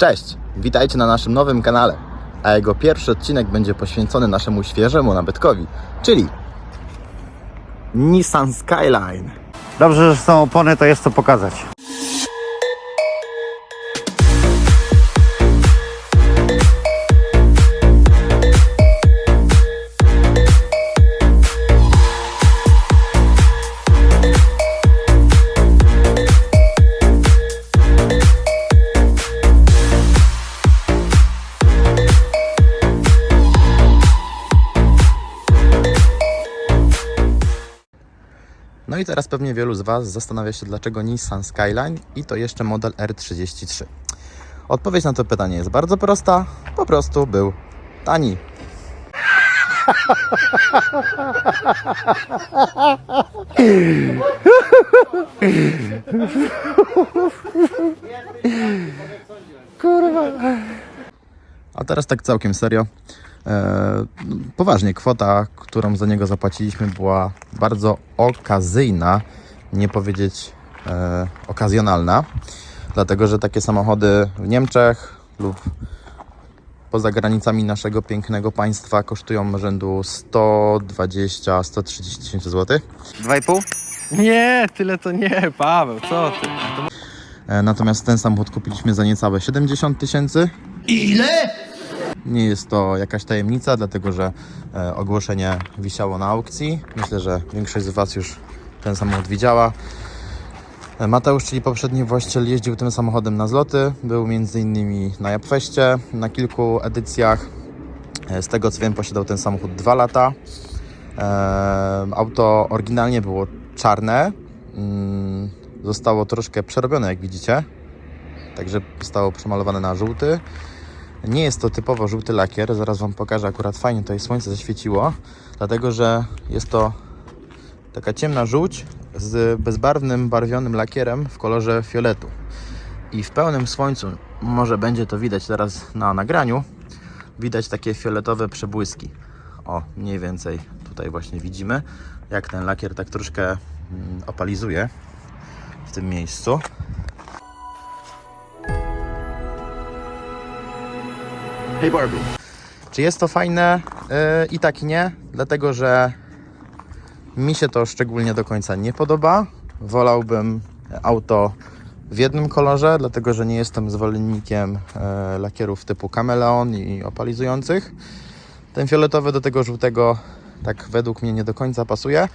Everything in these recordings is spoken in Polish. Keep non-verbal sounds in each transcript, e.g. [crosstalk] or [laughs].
Cześć, witajcie na naszym nowym kanale, a jego pierwszy odcinek będzie poświęcony naszemu świeżemu nabytkowi, czyli Nissan Skyline. Dobrze, że są opony, to jest co pokazać. I teraz pewnie wielu z Was zastanawia się, dlaczego Nissan Skyline i to jeszcze model R33. Odpowiedź na to pytanie jest bardzo prosta, po prostu był tani. [laughs] A teraz tak całkiem serio. E, poważnie, kwota, którą za niego zapłaciliśmy, była bardzo okazyjna, nie powiedzieć e, okazjonalna, dlatego że takie samochody w Niemczech lub poza granicami naszego pięknego państwa kosztują rzędu 120-130 tysięcy złotych. 2,5? Nie, tyle to nie, Paweł, co ty? E, Natomiast ten samochód kupiliśmy za niecałe 70 tysięcy. Ile? Nie jest to jakaś tajemnica, dlatego że e, ogłoszenie wisiało na aukcji. Myślę, że większość z Was już ten samochód widziała. E, Mateusz, czyli poprzedni właściciel, jeździł tym samochodem na zloty. Był m.in. na Japfeście, na kilku edycjach. E, Z tego co wiem, posiadał ten samochód 2 lata. Auto oryginalnie było czarne. Mm, Zostało troszkę przerobione, jak widzicie. Także zostało przemalowane na żółty. Nie jest to typowo żółty lakier, zaraz Wam pokażę, akurat fajnie tutaj słońce zaświeciło, dlatego że jest to taka ciemna żółć z bezbarwnym, barwionym lakierem w kolorze fioletu. I w pełnym słońcu, może będzie to widać teraz na nagraniu, widać takie fioletowe przebłyski. O, mniej więcej tutaj właśnie widzimy, jak ten lakier tak troszkę mm, opalizuje w tym miejscu. Hej Barbie. Czy jest to fajne? Yy, I tak i nie, dlatego że mi się to szczególnie do końca nie podoba. Wolałbym auto w jednym kolorze, dlatego że nie jestem zwolennikiem e, lakierów typu kameleon i opalizujących. Ten fioletowy do tego żółtego tak według mnie nie do końca pasuje.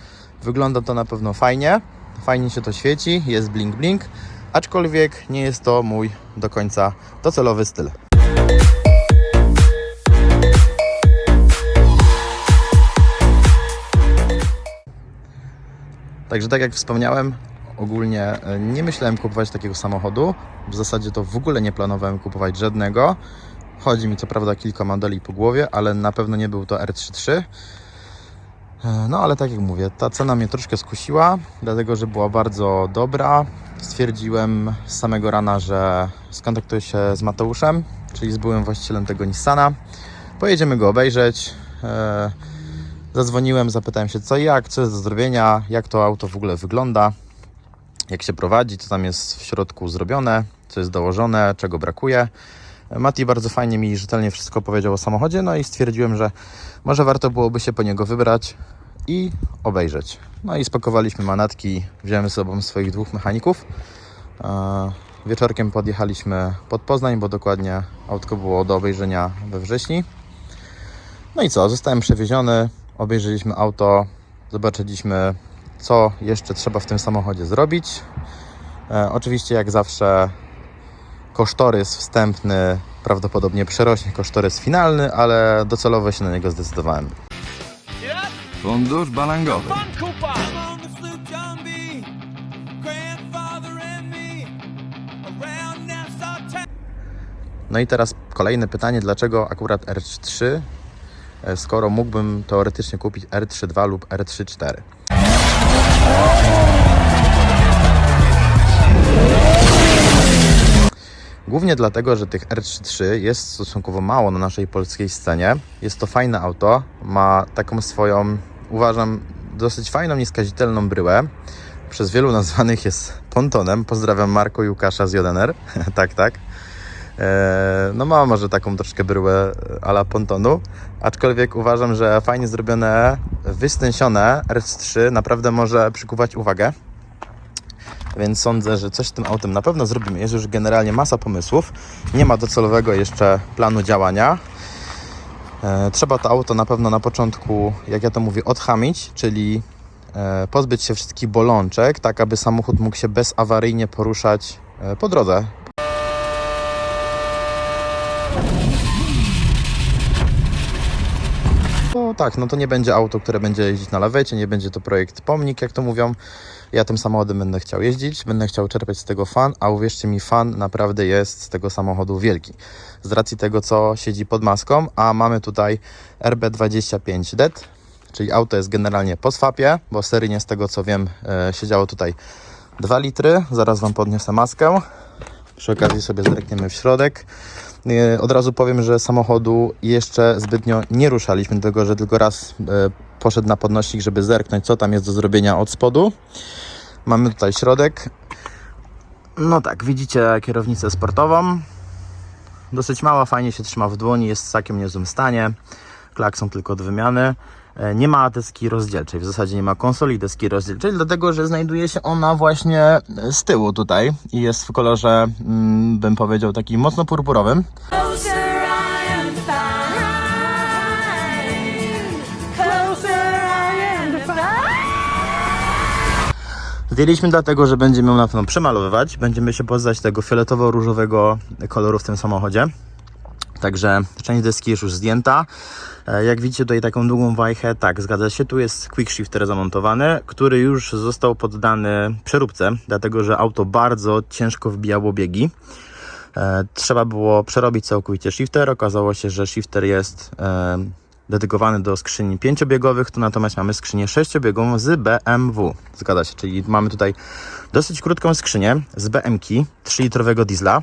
Wygląda to na pewno fajnie. Fajnie się to świeci, jest blink blink, aczkolwiek nie jest to mój do końca docelowy styl. Także tak jak wspomniałem, ogólnie e, nie myślałem kupować takiego samochodu. W zasadzie to w ogóle nie planowałem kupować żadnego. Chodzi mi co prawda kilka modeli po głowie, ale na pewno nie był to R33. E, No ale tak jak mówię, ta cena mnie troszkę skusiła, dlatego że była bardzo dobra. Stwierdziłem z samego rana, że skontaktuję się z Mateuszem, czyli z byłym właścicielem tego Nissana. Pojedziemy go obejrzeć. Zadzwoniłem, zapytałem się co jak, co jest do zrobienia, jak to auto w ogóle wygląda, jak się prowadzi, co tam jest w środku zrobione, co jest dołożone, czego brakuje. Mati bardzo fajnie mi rzetelnie wszystko powiedział o samochodzie, no i stwierdziłem, że może warto byłoby się po niego wybrać i obejrzeć. No i spakowaliśmy manatki, wziąłem ze sobą swoich dwóch mechaników. Wieczorkiem podjechaliśmy pod Poznań, bo dokładnie autko było do obejrzenia we wrześni. No i co, zostałem przewieziony, obejrzeliśmy auto, zobaczyliśmy, co jeszcze trzeba w tym samochodzie zrobić. E, oczywiście, jak zawsze, kosztorys wstępny prawdopodobnie przerośnie kosztorys finalny, ale docelowo się na niego zdecydowałem. Fundusz balangowy. No i teraz kolejne pytanie, dlaczego akurat R3, e, skoro mógłbym teoretycznie kupić R32 lub R34? Głównie dlatego, że tych R33 jest stosunkowo mało na naszej polskiej scenie. Jest to fajne auto, ma taką swoją, uważam, dosyć fajną, nieskazitelną bryłę. Przez wielu [laughs] nazwanych jest pontonem. Pozdrawiam Marko i Łukasza z JNR. [laughs] tak, tak. E, no ma może taką troszkę bryłę a la pontonu, aczkolwiek uważam, że fajnie zrobione, wystęsione RS3 naprawdę może przykuwać uwagę. Więc sądzę, że coś z tym autem na pewno zrobimy. Jest już generalnie masa pomysłów. Nie ma docelowego jeszcze planu działania. E, Trzeba to auto na pewno na początku, jak ja to mówię, odchamić, czyli e, pozbyć się wszystkich bolączek, tak aby samochód mógł się bezawaryjnie poruszać e, po drodze. No tak, no to nie będzie auto, które będzie jeździć na lawecie, nie będzie to projekt pomnik, jak to mówią. Ja tym samochodem będę chciał jeździć, będę chciał czerpać z tego fan, a uwierzcie mi, fan naprawdę jest z tego samochodu wielki. Z racji tego, co siedzi pod maską, a mamy tutaj RB25DET, czyli auto jest generalnie po swapie, bo seryjnie z tego, co wiem, e, siedziało tutaj 2 litry. Zaraz Wam podniosę maskę. Przy okazji sobie zerkniemy w środek. E, Od razu powiem, że samochodu jeszcze zbytnio nie ruszaliśmy, dlatego że tylko raz e, poszedł na podnośnik, żeby zerknąć, co tam jest do zrobienia od spodu. Mamy tutaj środek. No tak, widzicie kierownicę sportową. Dosyć mała, fajnie się trzyma w dłoni, jest w całkiem niezłym stanie. Klakson tylko od wymiany. E, Nie ma deski rozdzielczej, w zasadzie nie ma konsoli deski rozdzielczej, dlatego że znajduje się ona właśnie e, z tyłu tutaj i jest w kolorze, mm, bym powiedział, takim mocno purpurowym. Zdjęliśmy dlatego, że będziemy ją na pewno przemalowywać. Będziemy się pozbywać tego fioletowo-różowego koloru w tym samochodzie. Także część deski jest już zdjęta. E, Jak widzicie tutaj taką długą wajchę, tak, zgadza się, tu jest quick shifter zamontowany, który już został poddany przeróbce, dlatego że auto bardzo ciężko wbijało biegi. E, Trzeba było przerobić całkowicie shifter. Okazało się, że shifter jest e, dedykowany do skrzyni pięciobiegowych, tu natomiast mamy skrzynię sześciobiegową z BMW. Zgadza się, czyli mamy tutaj dosyć krótką skrzynię z BMK 3-litrowego diesla.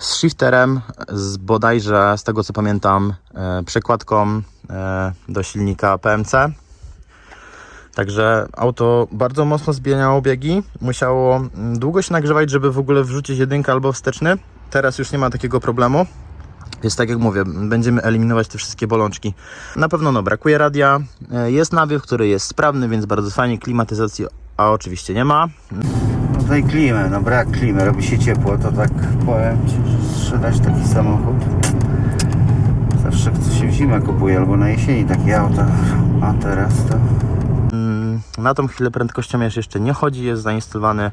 Z shifterem, z bodajże, z tego co pamiętam, e, przekładką e, do silnika PMC. Także auto bardzo mocno zbieniało biegi. Musiało mm, długo się nagrzewać, żeby w ogóle wrzucić jedynkę albo wsteczny. Teraz już nie ma takiego problemu. Więc tak jak mówię, będziemy eliminować te wszystkie bolączki. Na pewno no, brakuje radia. E, Jest nawiew, który jest sprawny, więc bardzo fajnie. Klimatyzacji a oczywiście nie ma. Tej klimy, no brak klimy, robi się ciepło, to tak powiem Ci, że sprzedać taki samochód. Zawsze się w zimę kupuje albo na jesieni takie auta, a teraz to... Mm, Na tą chwilę prędkościomierz jeszcze nie chodzi, jest zainstalowany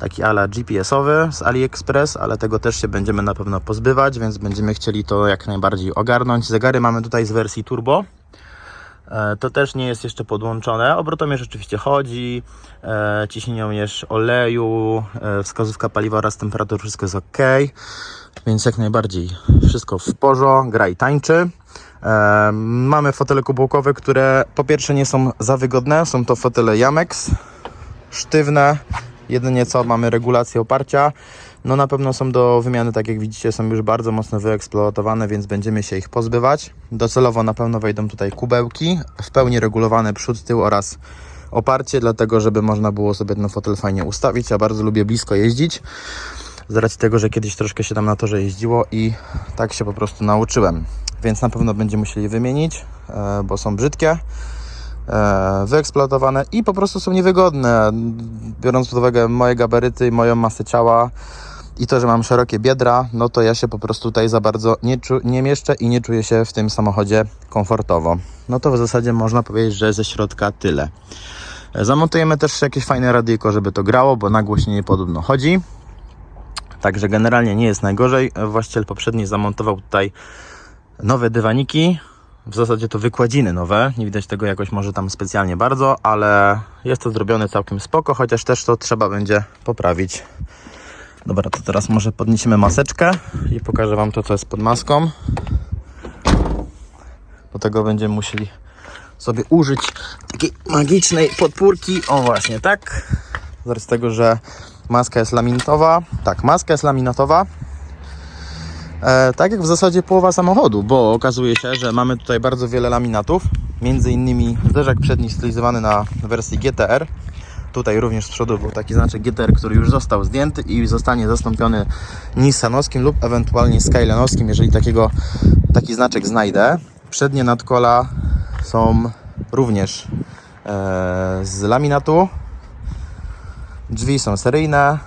taki ala GPS-owy z AliExpress, ale tego też się będziemy na pewno pozbywać, więc będziemy chcieli to jak najbardziej ogarnąć. Zegary mamy tutaj z wersji turbo. E, To też nie jest jeszcze podłączone. Obrotomierz oczywiście chodzi, e, ciśnieniomierz oleju, e, wskazówka paliwa oraz temperatur, wszystko jest ok. Więc jak najbardziej wszystko w porządku, gra i tańczy. Mamy fotele kubełkowe, które po pierwsze nie są za wygodne, są to fotele Jamex, sztywne, jedynie co mamy regulację oparcia. No na pewno są do wymiany, tak jak widzicie, są już bardzo mocno wyeksploatowane, więc będziemy się ich pozbywać. Docelowo na pewno wejdą tutaj kubełki, w pełni regulowane przód, tył oraz oparcie, dlatego żeby można było sobie ten fotel fajnie ustawić. Ja bardzo lubię blisko jeździć, z racji tego, że kiedyś troszkę się tam na torze jeździło i tak się po prostu nauczyłem. Więc na pewno będziemy musieli wymienić, e, bo są brzydkie e, wyeksploatowane i po prostu są niewygodne. Biorąc pod uwagę moje gabaryty i moją masę ciała i to, że mam szerokie biedra, no to ja się po prostu tutaj za bardzo nie, nie mieszczę i nie czuję się w tym samochodzie komfortowo. No to w zasadzie można powiedzieć, że ze środka tyle. E, Zamontujemy też jakieś fajne radyjko, żeby to grało, bo nagłośnienie podobno chodzi. Także generalnie nie jest najgorzej. Właściciel poprzedni zamontował tutaj nowe dywaniki. W zasadzie to wykładziny nowe. Nie widać tego jakoś może tam specjalnie bardzo, ale jest to zrobione całkiem spoko, chociaż też to trzeba będzie poprawić. Dobra, to teraz może podniesiemy maseczkę i pokażę Wam to, co jest pod maską. Do tego będziemy musieli sobie użyć takiej magicznej podpórki. O właśnie, tak. Z tego, że maska jest laminatowa. Tak, maska jest laminatowa. E, tak jak w zasadzie połowa samochodu, bo okazuje się, że mamy tutaj bardzo wiele laminatów. Między innymi zderzak przedni stylizowany na wersji GTR. Tutaj również z przodu był taki znaczek GTR, który już został zdjęty i zostanie zastąpiony Nissanowskim lub ewentualnie Skyline'owskim, jeżeli takiego, taki znaczek znajdę. Przednie nadkola są również e, z laminatu. Drzwi są seryjne.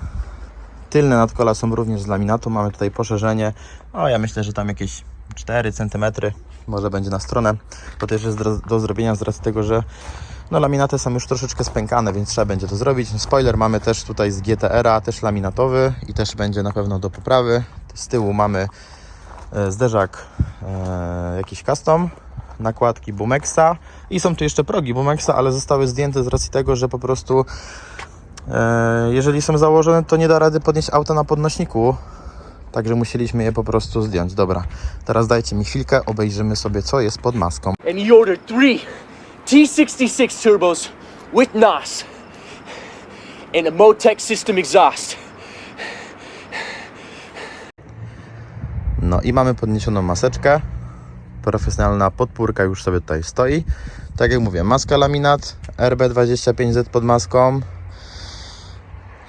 Tylne nadkola są również z laminatu. Mamy tutaj poszerzenie. O, ja myślę, że tam jakieś 4 cm może będzie na stronę. To też jest do zrobienia z racji tego, że no, laminaty są już troszeczkę spękane, więc trzeba będzie to zrobić. Spoiler mamy też tutaj z GTR-a, też laminatowy i też będzie na pewno do poprawy. Z tyłu mamy e, zderzak e, jakiś custom, nakładki Bumexa i są tu jeszcze progi Bumexa, ale zostały zdjęte z racji tego, że po prostu e, jeżeli są założone, to nie da rady podnieść auta na podnośniku. Także musieliśmy je po prostu zdjąć. Dobra, teraz dajcie mi chwilkę, obejrzymy sobie co jest pod maską. and he ordered three T66 turbos with NOS and a Motec system exhaust. No i mamy podniesioną maseczkę. Profesjonalna podpórka już sobie tutaj stoi. Tak jak mówię, maska laminat RB25Z pod maską.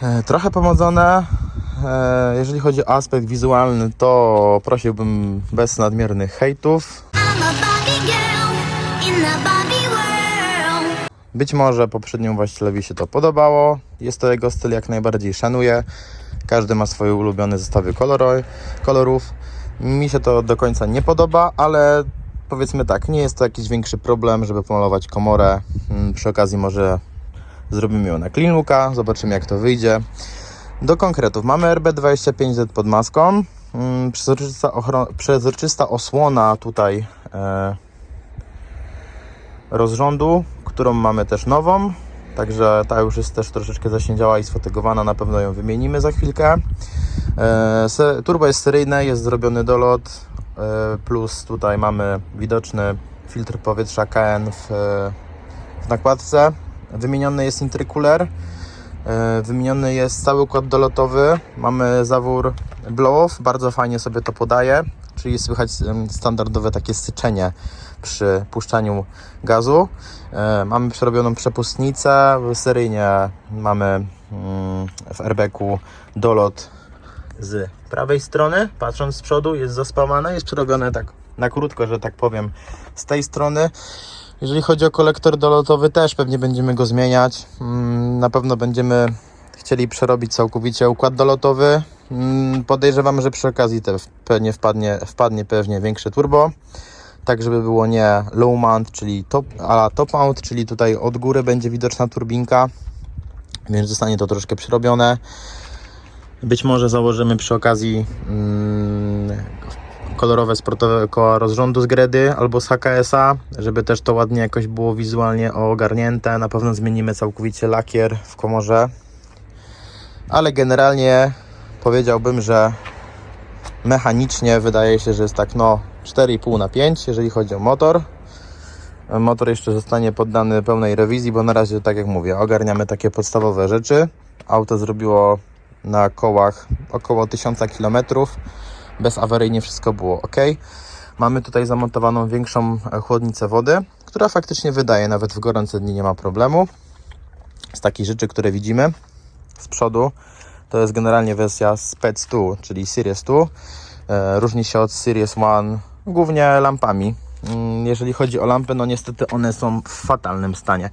E, Trochę pomodzone. E, Jeżeli chodzi o aspekt wizualny, to prosiłbym bez nadmiernych hejtów. Być może poprzedniemu właścicielowi się to podobało. Jest to jego styl, jak najbardziej szanuję. Każdy ma swoje ulubione zestawy kolorów. Mi się to do końca nie podoba, ale powiedzmy tak, nie jest to jakiś większy problem, żeby pomalować komorę. Mm, Przy okazji może zrobimy ją na clean looka, zobaczymy jak to wyjdzie. Do konkretów. Mamy RB25Z pod maską. Mm, Przezroczysta, przezroczysta osłona tutaj e, rozrządu, którą mamy też nową. Także ta już jest też troszeczkę zaśniedziała i sfotygowana, na pewno ją wymienimy za chwilkę. E, turbo jest seryjne, jest zrobiony dolot, e, plus tutaj mamy widoczny filtr powietrza KN w, w nakładce. Wymieniony jest intercooler, e, wymieniony jest cały układ dolotowy, mamy zawór blow-off, bardzo fajnie sobie to podaje, czyli słychać standardowe takie syczenie przy puszczaniu gazu. E, Mamy przerobioną przepustnicę, seryjnie mamy mm, w airbagu dolot z prawej strony, patrząc z przodu jest zaspamane, jest przerobione tak na krótko, że tak powiem, z tej strony. Jeżeli chodzi o kolektor dolotowy też pewnie będziemy go zmieniać. Mm, Na pewno będziemy chcieli przerobić całkowicie układ dolotowy. Mm, Podejrzewam, że przy okazji też pewnie wpadnie, wpadnie pewnie większe turbo tak żeby było nie low mount, czyli top, a top mount, czyli tutaj od góry będzie widoczna turbinka, więc zostanie to troszkę przerobione. Być może założymy przy okazji mm, kolorowe sportowe koła rozrządu z Gredy albo z HKS-a, żeby też to ładnie jakoś było wizualnie ogarnięte. Na pewno zmienimy całkowicie lakier w komorze, ale generalnie powiedziałbym, że mechanicznie wydaje się, że jest tak no 4,5 na 5, jeżeli chodzi o motor. Motor jeszcze zostanie poddany pełnej rewizji, bo na razie, tak jak mówię, ogarniamy takie podstawowe rzeczy. Auto zrobiło na kołach około 1000 km. Bez awaryjnie wszystko było ok. Mamy tutaj zamontowaną większą chłodnicę wody, która faktycznie wydaje, nawet w gorące dni nie ma problemu. Z takich rzeczy, które widzimy z przodu, to jest generalnie wersja Spec 2, czyli Series 2. E, Różni się od Series 1 głównie lampami. Mm, Jeżeli chodzi o lampy, no niestety one są w fatalnym stanie.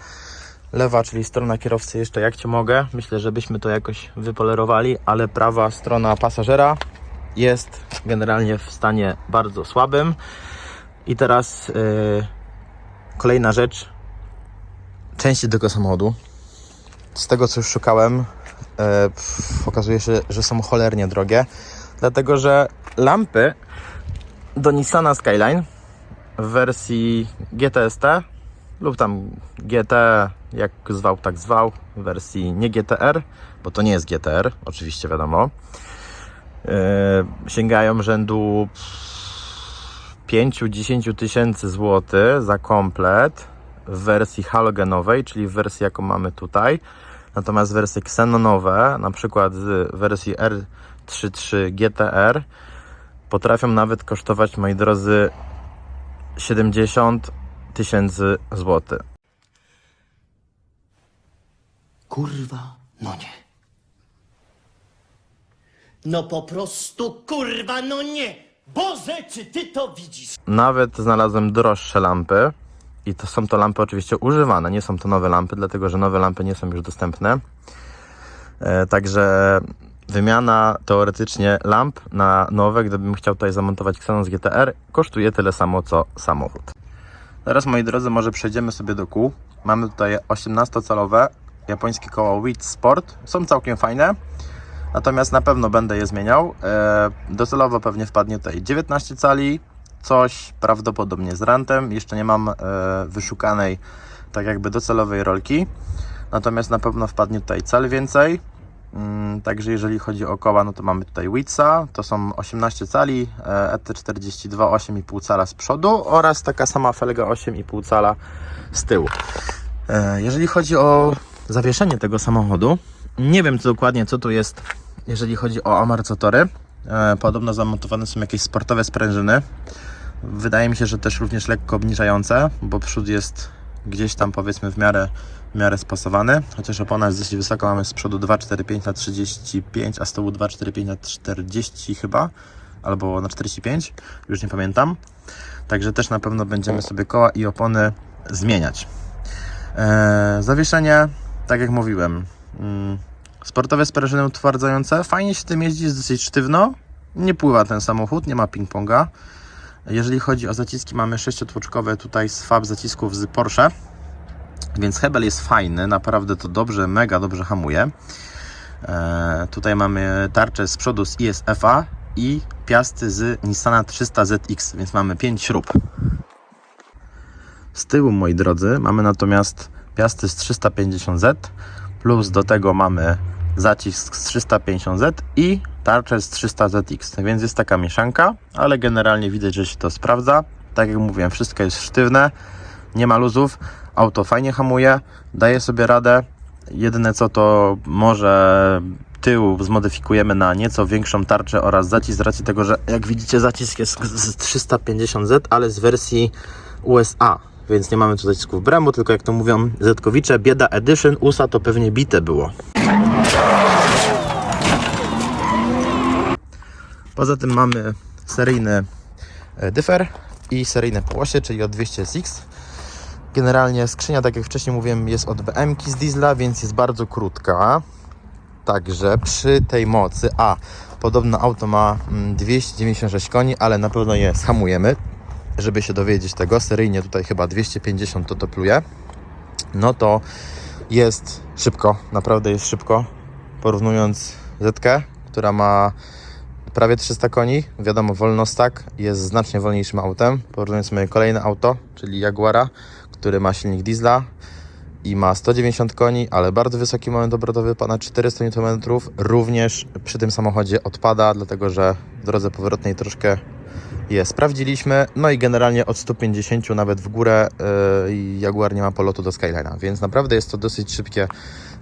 Lewa, czyli strona kierowcy jeszcze jak Cię mogę. Myślę, żebyśmy to jakoś wypolerowali, ale prawa strona pasażera jest generalnie w stanie bardzo słabym. I teraz yy, kolejna rzecz. Części tego samochodu. Z tego co już szukałem, pff, okazuje się, że są cholernie drogie, dlatego że lampy do Nissana Skyline w wersji GTST lub tam GT, jak zwał, tak zwał, w wersji nie GTR, bo to nie jest GTR, oczywiście wiadomo, e, sięgają rzędu 5-10 tysięcy złotych za komplet w wersji halogenowej, czyli w wersji jaką mamy tutaj. Natomiast wersje ksenonowe, na przykład z wersji R33 GTR, potrafią nawet kosztować, moi drodzy, 70 tysięcy złotych. Kurwa, no nie. No po prostu kurwa, no nie. Boże, czy ty to widzisz? Nawet znalazłem droższe lampy. I to są to lampy oczywiście używane, nie są to nowe lampy, dlatego że nowe lampy nie są już dostępne. E, także wymiana teoretycznie lamp na nowe, gdybym chciał tutaj zamontować Xenon GTR, kosztuje tyle samo co samochód. Teraz moi drodzy, może przejdziemy sobie do kół. Mamy tutaj 18-calowe japońskie koła Wheat Sport. Są całkiem fajne. Natomiast na pewno będę je zmieniał. E, docelowo pewnie wpadnie tutaj 19 cali, coś prawdopodobnie z rantem. Jeszcze nie mam e, wyszukanej tak jakby docelowej rolki. Natomiast na pewno wpadnie tutaj cal więcej. Mm, Także jeżeli chodzi o koła, no to mamy tutaj Witsa, to są 18 cali, e, ET42 8,5 cala z przodu oraz taka sama felga 8,5 cala z tyłu. E, Jeżeli chodzi o zawieszenie tego samochodu, nie wiem co dokładnie co tu jest, jeżeli chodzi o amortyzatory. E, Podobno zamontowane są jakieś sportowe sprężyny. Wydaje mi się, że też również lekko obniżające, bo przód jest gdzieś tam powiedzmy w miarę, w miarę spasowany, chociaż opona jest dosyć wysoka, mamy z przodu 2,45 na 35, a z tyłu 2,45 na 40 chyba, albo na 45, już nie pamiętam. Także też na pewno będziemy sobie koła i opony zmieniać. Eee, zawieszenie, tak jak mówiłem, mm, sportowe sprężyny utwardzające, fajnie się tym jeździ, jest dosyć sztywno, nie pływa ten samochód, nie ma ping-ponga. Jeżeli chodzi o zaciski, mamy sześciotłoczkowe tutaj z fab zacisków z Porsche, więc hebel jest fajny, naprawdę to dobrze, mega dobrze hamuje. E, tutaj mamy tarczę z przodu z ISF-a i piasty z Nissana 300ZX, więc mamy 5 śrub. Z tyłu, moi drodzy, mamy natomiast piasty z 350Z, plus do tego mamy zacisk z 350Z i tarczę z 300ZX, więc jest taka mieszanka, ale generalnie widać, że się to sprawdza. Tak jak mówiłem, wszystko jest sztywne, nie ma luzów, auto fajnie hamuje, daje sobie radę. Jedyne co to może tył zmodyfikujemy na nieco większą tarczę oraz zacisk z racji tego, że jak widzicie zacisk jest z 350Z, ale z wersji USA, więc nie mamy tu zacisków Brembo, tylko jak to mówią Zetkowicze, bieda edition, USA to pewnie bite było. Poza tym mamy seryjny e, dyfer i seryjne połosie, czyli od 200SX. Generalnie skrzynia, tak jak wcześniej mówiłem, jest od BM z diesla, więc jest bardzo krótka. Także przy tej mocy, a podobno auto ma mm, 296 koni, ale na pewno je schamujemy, żeby się dowiedzieć tego. Seryjnie tutaj chyba 250 to topluje. No to jest szybko, naprawdę jest szybko. Porównując Zetkę, która ma prawie 300 koni, wiadomo wolnostak, jest znacznie wolniejszym autem. Porównując moje kolejne auto, czyli Jaguara, który ma silnik diesla i ma 190 koni, ale bardzo wysoki moment obrotowy, ponad 400 Nm. Również przy tym samochodzie odpada, dlatego że w drodze powrotnej troszkę je sprawdziliśmy. No i generalnie od 150 nawet w górę yy, Jaguar nie ma polotu do Skyline'a, więc naprawdę jest to dosyć szybkie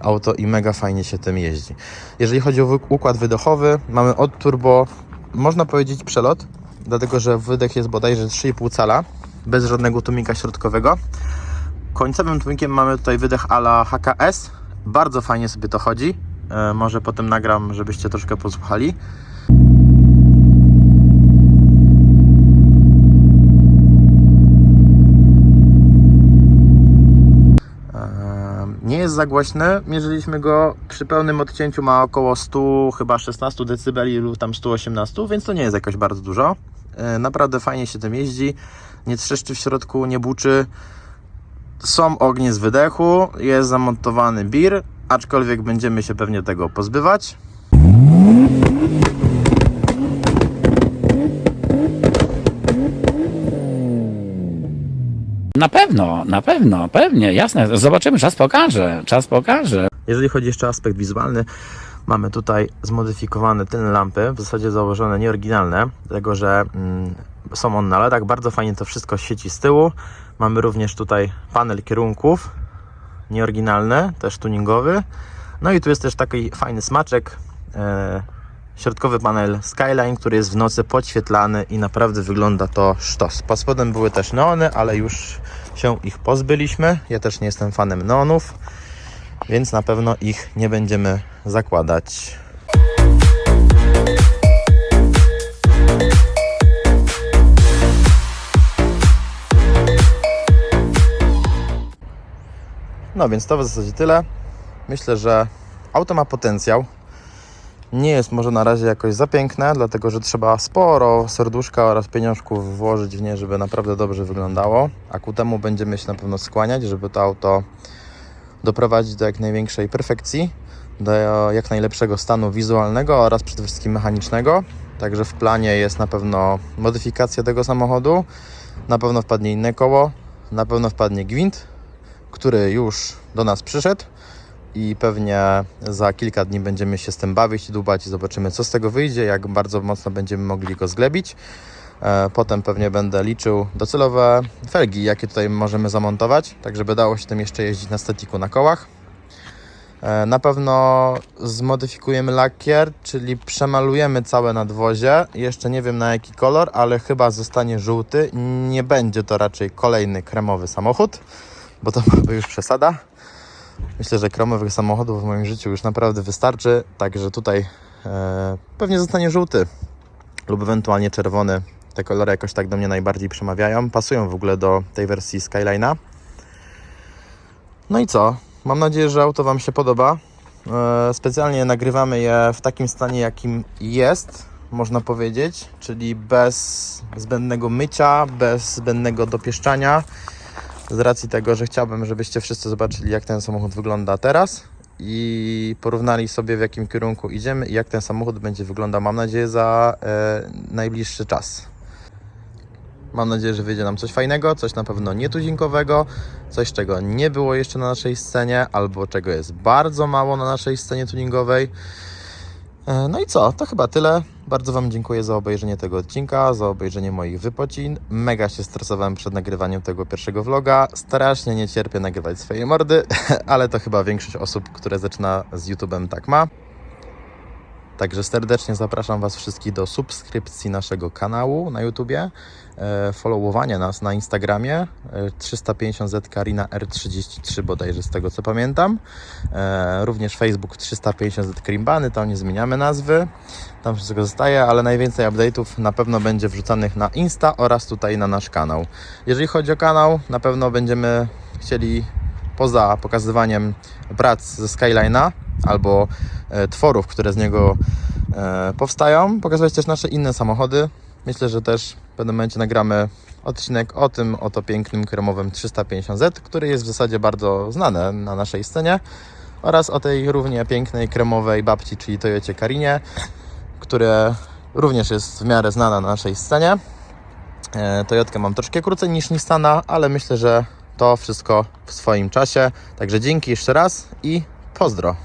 auto i mega fajnie się tym jeździ. Jeżeli chodzi o układ wydechowy, mamy od turbo, można powiedzieć przelot, dlatego że wydech jest bodajże 3,5 cala, bez żadnego tłumika środkowego. Końcowym tłumikiem mamy tutaj wydech ala HKS. Bardzo fajnie sobie to chodzi. E, może potem nagram, żebyście troszkę posłuchali. Nie jest za głośny. Mierzyliśmy go przy pełnym odcięciu ma około 100, chyba 16 dB lub tam 118, więc to nie jest jakoś bardzo dużo. E, Naprawdę fajnie się tym jeździ. Nie trzeszczy w środku, nie buczy. Są ognie z wydechu, jest zamontowany bir, aczkolwiek będziemy się pewnie tego pozbywać. Na pewno, na pewno, pewnie, jasne. Zobaczymy, czas pokaże, czas pokaże. Jeżeli chodzi jeszcze o aspekt wizualny, mamy tutaj zmodyfikowane tylne lampy, w zasadzie założone nieoryginalne, dlatego że mm, są one na LEDach, bardzo fajnie to wszystko świeci z tyłu. Mamy również tutaj panel kierunków, nieoryginalny, też tuningowy. No i tu jest też taki fajny smaczek, e, środkowy panel Skyline, który jest w nocy podświetlany i naprawdę wygląda to sztos. Pod spodem były też neony, ale już się ich pozbyliśmy. Ja też nie jestem fanem neonów. więc na pewno ich nie będziemy zakładać. No więc to w zasadzie tyle. Myślę, że auto ma potencjał. Nie jest może na razie jakoś za piękne, dlatego że trzeba sporo serduszka oraz pieniążków włożyć w nie, żeby naprawdę dobrze wyglądało. A ku temu będziemy się na pewno skłaniać, żeby to auto doprowadzić do jak największej perfekcji, do jak najlepszego stanu wizualnego oraz przede wszystkim mechanicznego. Także w planie jest na pewno modyfikacja tego samochodu, na pewno wpadnie inne koło, na pewno wpadnie gwint, który już do nas przyszedł i pewnie za kilka dni będziemy się z tym bawić i dłubać i zobaczymy co z tego wyjdzie, jak bardzo mocno będziemy mogli go zglebić. E, Potem pewnie będę liczył docelowe felgi, jakie tutaj możemy zamontować, tak żeby dało się tym jeszcze jeździć na statiku na kołach. E, Na pewno zmodyfikujemy lakier, czyli przemalujemy całe nadwozie. Jeszcze nie wiem na jaki kolor, ale chyba zostanie żółty. Nie będzie to raczej kolejny kremowy samochód, bo to byłaby już przesada. Myślę, że kremowych samochodów w moim życiu już naprawdę wystarczy, także tutaj e, pewnie zostanie żółty lub ewentualnie czerwony. Te kolory jakoś tak do mnie najbardziej przemawiają. Pasują w ogóle do tej wersji Skyline'a. No i co? Mam nadzieję, że auto Wam się podoba. E, Specjalnie nagrywamy je w takim stanie, jakim jest, można powiedzieć, czyli bez zbędnego mycia, bez zbędnego dopieszczania. Z racji tego, że chciałbym, żebyście wszyscy zobaczyli, jak ten samochód wygląda teraz i porównali sobie, w jakim kierunku idziemy i jak ten samochód będzie wyglądał, mam nadzieję, za e, najbliższy czas. Mam nadzieję, że wyjdzie nam coś fajnego, coś na pewno nietuzinkowego, coś czego nie było jeszcze na naszej scenie, albo czego jest bardzo mało na naszej scenie tuningowej. E, No i co? To chyba tyle. Bardzo Wam dziękuję za obejrzenie tego odcinka, za obejrzenie moich wypocin. Mega się stresowałem przed nagrywaniem tego pierwszego vloga. Strasznie nie cierpię nagrywać swojej mordy, [laughs] ale to chyba większość osób, które zaczyna z YouTube'em tak ma. Także serdecznie zapraszam Was wszystkich do subskrypcji naszego kanału na YouTubie, e, followowania nas na Instagramie e, 350Z Karina R33 bodajże z tego co pamiętam. E, również Facebook 350Z Krimbany, tam nie zmieniamy nazwy. Tam wszystko zostaje, ale najwięcej update'ów na pewno będzie wrzucanych na Insta oraz tutaj na nasz kanał. Jeżeli chodzi o kanał, na pewno będziemy chcieli poza pokazywaniem prac ze Skyline'a albo e, tworów, które z niego e, powstają, pokazywać też nasze inne samochody. Myślę, że też w pewnym momencie nagramy odcinek o tym oto pięknym kremowym 350Z, który jest w zasadzie bardzo znany na naszej scenie oraz o tej równie pięknej kremowej babci, czyli Toyocie Karinie, które również jest w miarę znana na naszej scenie. E, Toyotkę mam troszkę krócej niż Nissana, ale myślę, że to wszystko w swoim czasie. Także dzięki jeszcze raz i pozdro.